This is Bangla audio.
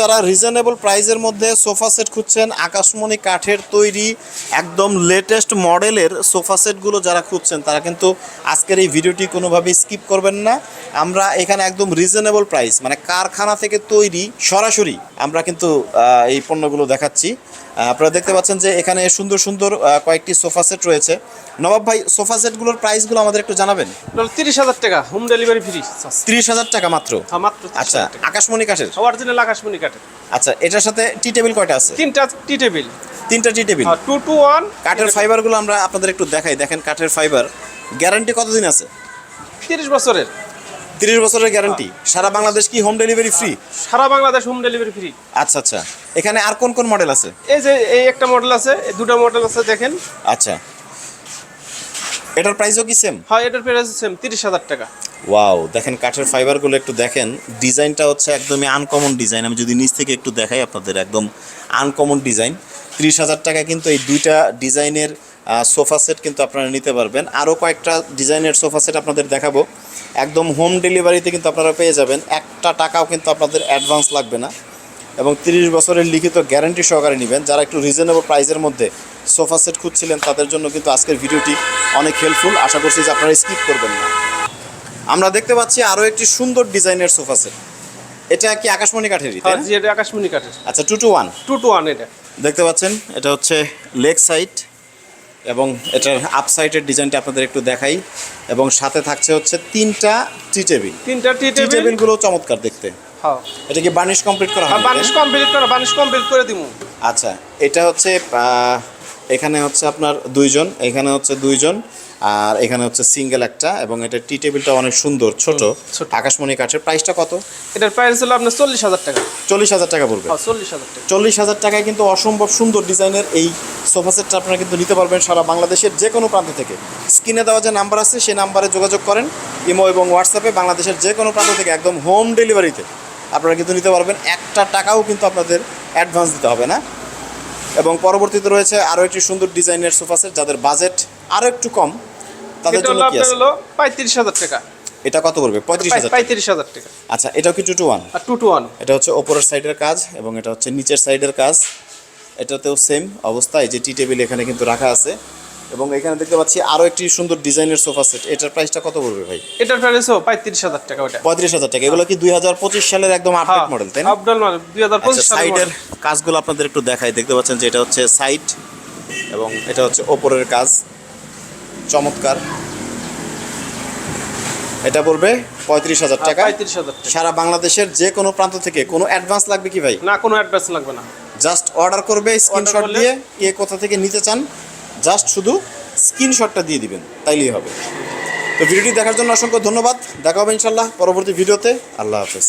যারা রিজনেবল প্রাইজের মধ্যে সোফা সেট খুঁজছেন, আকাশমণি কাঠের তৈরি একদম লেটেস্ট মডেলের সোফা সেটগুলো যারা খুঁজছেন, তারা কিন্তু আজকের এই ভিডিওটি কোনোভাবে স্কিপ করবেন না। আমরা এখানে একদম রিজনেবল প্রাইস মানে কারখানা থেকে তৈরি সরাসরি আমরা কিন্তু এই পণ্যগুলো দেখাচ্ছি। আপনারা দেখতে পাচ্ছেন যে এখানে সুন্দর সুন্দর কয়েকটি সোফা সেট রয়েছে। নবাব ভাই সোফা সেটগুলোর প্রাইসগুলো আমাদের একটু জানাবেন? তিরিশ হাজার টাকা হোম ডেলিভারি ফ্রি তিরিশ হাজার টাকা মাত্র? মাত্র আচ্ছা আকাশমণি কাঠের? অরিজিনাল আকাশমণি কাঠের। আচ্ছা এটার সাথে টি টেবিল কয়টা আছে? তিনটা টি টেবিল। তিনটা টি টেবিল? টু টু ওয়ান কাঠের ফাইবারগুলো আমরা আপনাদের একটু দেখাই। দেখেন কাঠের ফাইবার গ্যারান্টি কতদিন আছে? তিরিশ বছরের। তিরিশ বছরের গ্যারান্টি সারা বাংলাদেশ কি হোম ডেলিভারি ফ্রি সারা বাংলাদেশ হোম ডেলিভারি ফ্রি আচ্ছা আচ্ছা। এখানে আর কোন কোন মডেল আছে? এই যে এই একটা মডেল আছে এই দুটো মডেল আছে দেখেন। আচ্ছা। এটার প্রাইসও কি সেম হয় এটার প্রাইস সেম তিরিশ হাজার টাকা। ওয়াও দেখেন কাঠের ফাইবারগুলো একটু দেখেন। ডিজাইনটা হচ্ছে একদমই আনকমন ডিজাইন আমি যদি নিচ থেকে একটু দেখাই আপনাদের একদম আনকমন ডিজাইন ত্রিশ হাজার টাকা কিন্তু এই দুইটা ডিজাইনের সোফা সেট কিন্তু আপনারা নিতে পারবেন। আরও কয়েকটা ডিজাইনের সোফা সেট আপনাদের দেখাবো। একদম হোম ডেলিভারিতে কিন্তু আপনারা পেয়ে যাবেন। একটা টাকাও কিন্তু আপনাদের অ্যাডভান্স লাগবে না। এবং তিরিশ বছরের লিখিত গ্যারান্টি সহকারে নেবেন। যারা একটু রিজনেবল প্রাইসের মধ্যে সোফা সেট খুঁজছিলেন তাদের জন্য কিন্তু আজকের ভিডিওটি অনেক হেল্পফুল আশা করছি যে আপনারা স্কিপ করবেন না। আমরা দেখতে পাচ্ছি আরও একটি সুন্দর ডিজাইনের সোফা সেট। এটা কি আকাশমণি? জি এটা আকাশমণি কাঠের। আচ্ছা two two one two two one এটা। দেখতে পাচ্ছেন এটা হচ্ছে লেগ সাইড এবং এটার আপসাইডের ডিজাইনটা আপনাদের একটু দেখাই। এবং সাথে থাকছে হচ্ছে তিনটা টি টেবিল তিনটা টি টেবিলগুলো চমৎকার দেখতে। হ্যাঁ। এটা কি বানিশ কমপ্লিট করা হবে বানিশ কমপ্লিট করা বানিশ কমপ্লিট করে দিমু। আচ্ছা এটা হচ্ছে এখানে হচ্ছে আপনার দুইজন এখানে হচ্ছে দুইজন। আর এখানে হচ্ছে সিঙ্গেল একটা এবং এটা টি টেবিলটা অনেক সুন্দর ছোট। আকাশমণি কাঠের প্রাইসটা কত? এটার প্রাইস হলো আপনার চল্লিশ হাজার টাকা। চল্লিশ হাজার টাকা পড়বে। হ্যাঁ চল্লিশ হাজার টাকা। চল্লিশ হাজার টাকায় কিন্তু অসম্ভব সুন্দর ডিজাইনের এই সোফা সেটটা আপনারা কিন্তু নিতে পারবেন সারা বাংলাদেশের যে কোনো প্রান্ত থেকে। স্ক্রিনে দেওয়া যে নাম্বার আছে সেই নাম্বারে যোগাযোগ করেন। ইমো এবং হোয়াটসঅ্যাপে বাংলাদেশের যে কোনো প্রান্ত থেকে একদম হোম ডেলিভারিতে আপনারা কিন্তু নিতে পারবেন। একটা টাকাও কিন্তু আপনাদের অ্যাডভান্স দিতে হবে না। এবং পরবর্তীতে রয়েছে আরও একটি সুন্দর ডিজাইনের সোফা সেট যাদের বাজেট আরও একটু কম। তাদের জন্য কি আছে? হলো পঁয়ত্রিশ হাজার টাকা। এটা কত পড়বে? পঁয়ত্রিশ হাজার টাকা। হাজার টাকা। আচ্ছা এটাও কি টু টু ওয়ান আর টু টু ওয়ান এটা হচ্ছে ওপরের সাইডের কাজ এবং এটা হচ্ছে নিচের সাইডের কাজ। এটাতেও সেম অবস্থায় যে টি টেবিল এখানে কিন্তু রাখা আছে। এবং এখানে দেখতে পাচ্ছি আরও একটি সুন্দর ডিজাইনের সোফা সেট। এটার প্রাইসটা কত পড়বে ভাই? এটার প্রাইসও পঁয়ত্রিশ হাজার টাকা ওটা। পঁয়ত্রিশ হাজার টাকা। এগুলো কি দুই হাজার পঁচিশ সালের একদম আপডেট মডেল তাই না? আপডাউন মডেল দুই হাজার আচ্ছা পঁচিশ সালের সাইডের কাজগুলো আপনাদের একটু দেখাই। দেখতে পাচ্ছেন যে এটা হচ্ছে সাইড এবং এটা হচ্ছে ওপরের কাজ। চমৎকার। এটা পড়বে পঁয়ত্রিশ হাজার হ্যাঁ, টাকা। পঁয়ত্রিশ হাজার সারা বাংলাদেশের যে কোনো প্রান্ত থেকে কোনো অ্যাডভান্স লাগবে কি ভাই? না কোনো অ্যাডভান্স লাগবে না। জাস্ট অর্ডার করবে স্ক্রিনশট দিয়ে কে কোথা থেকে নিতে চান জাস্ট শুধু স্ক্রিনশটটা দিয়ে দিবেন তাইলেই হবে। তো ভিডিওটি দেখার জন্য অসংখ্য ধন্যবাদ। দেখা হবে ইনশাল্লাহ পরবর্তী ভিডিওতে। আল্লাহ হাফেজ।